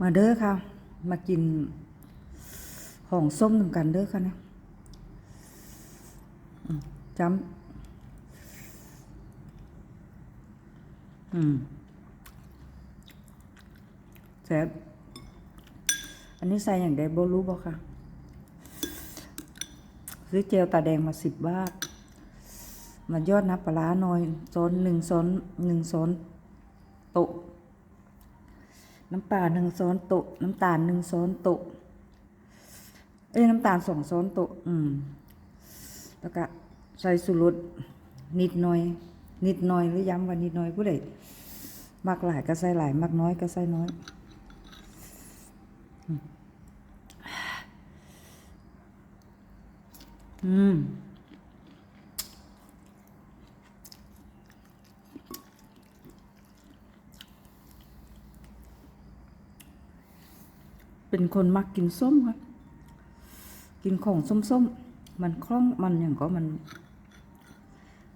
มาเด้อค่ะ มากินของส้มนำกันเด้อค่ะเนี่ยจำอืมแซ่บอันนี้ใส่อย่างใดบรู้บ่ค่ะ ซื้อเจลตาแดงมาสิบบาท มายอดน้ำปลาหน่อยซ้อนหนึ่งซ้อนหนึ่งซ้อนโตะ น้ำปลาหนึ่งซ้อนโตะน้ำตาลหนึ่งซ้อนโตะเอ้ยน้ำตาลสองซ้อนโตะอืมแล้วก็ใส่สุรสนิดหน่อย นิดหน่อยหรือย้ำว่านิดหน่อยผู้ใดมักหลายก็ใส่หลายมักน้อยก็ใส่น้อยอืม เป็นคนมักกินส้มครับกินของส้มๆ มันคล่องมันอย่างก็มัน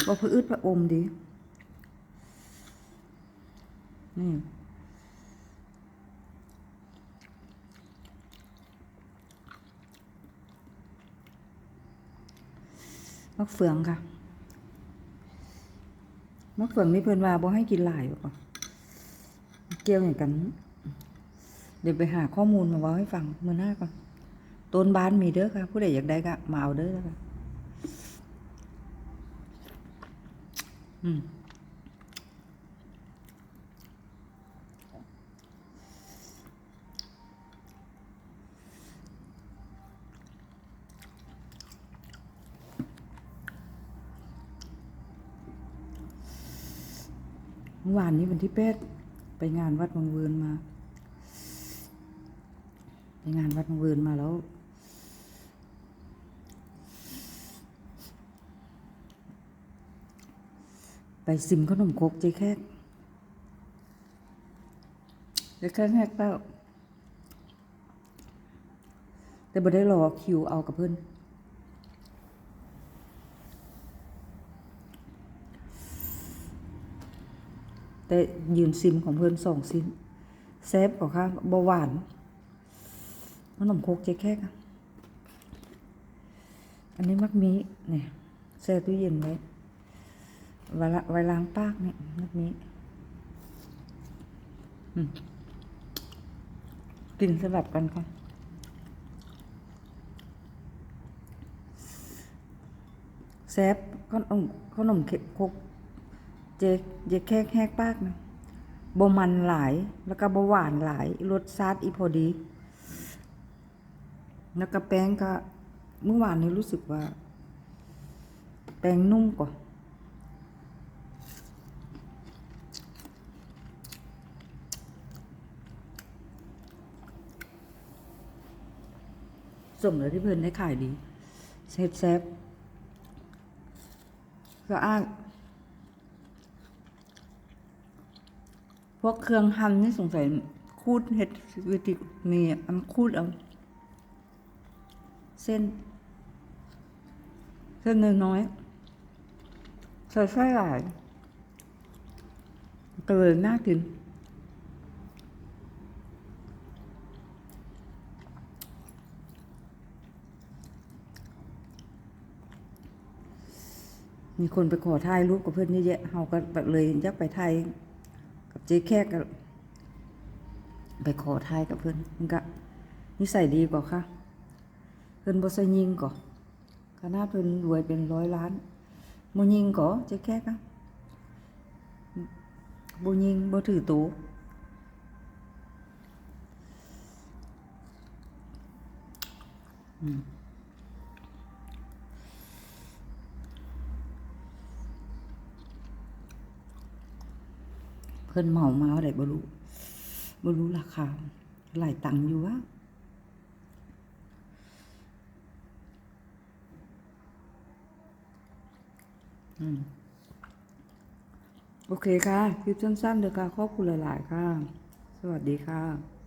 ว่าพืดประอมดีนี่มะเฟืองค่ะมะเฟืองนี่เพิ่นว่าบ่ให้กินหลายบ่ก่อนเกี่ยวอย่างกัน เดี๋ยวไปหาข้อมูลมาเว่าให้ฟังมือหน้าก่อนต้นบ้านมีเด้อค่ะ ผู้ใดอยากได้ก็มาเอาเด้อค่ะอืมเมื่อวานนี้วันที่แปดไปงานวัดวังเวินมา ไปงานวัดเวินมาแล้ว ไปซิมขนมครกเจ๊แค่เจ๊แค่แฮกเต้าแต่บ่ได้รอคิวเอากับเพื่อนแต่ยืนซิมของเพื่อนสองซิมแซฟกว่าค่ะเบาหวาน ขนมโคกเจ๊แค่อันนี้มักมีเนี่ยแช่ตู้เย็นไว้ไว้ไว้ล้างปากเนี่ยมักมีกินสลับกันก่อนแซบขนมขนมเค้กโคกเจ๊เจ๊แค่แหกปากนะบมันหลาย แล้วก็บหวานหลาย รสชาติอีพอดี แล้วก็แป้งก็เมื่อวานนี้รู้สึกว่า แป้งนุ่มกว่าสมแล้วที่เพิ่นได้ขายดีเซฟเซฟก็อ้างพวกเครื่องหั่นนี่สงสัยคูดเห็ดวิติมีอันคูดเอา เส้น เส้นน้อยๆใส่ไส้หลายก็เลยน่ากินมีคนไปขอถ่ายรูปกับเพื่อนเยอะแยะเฮาก็เลยยากไปถ่ายกับเจ๊แขกก็ไปขอถ่ายกับเพื่อนมันก็นิสัยดีกว่าค่ะ เพิ่นบ่ใส่ยิงก่อขนาดเพิ่นรวยเป็นร้อยล้านบ่ยิงก่อเจ๊แค่กะบ่ยิงบ่ถือตัวเพิ่นเหมามาว่าได้บ่รู้บ่รู้ราคาหลายตังค์อยู่วะ โอเคค่ะ คลิปสั้นๆเดียวค่ะ ขอบคุณหลาย ๆ ค่ะ สวัสดีค่ะ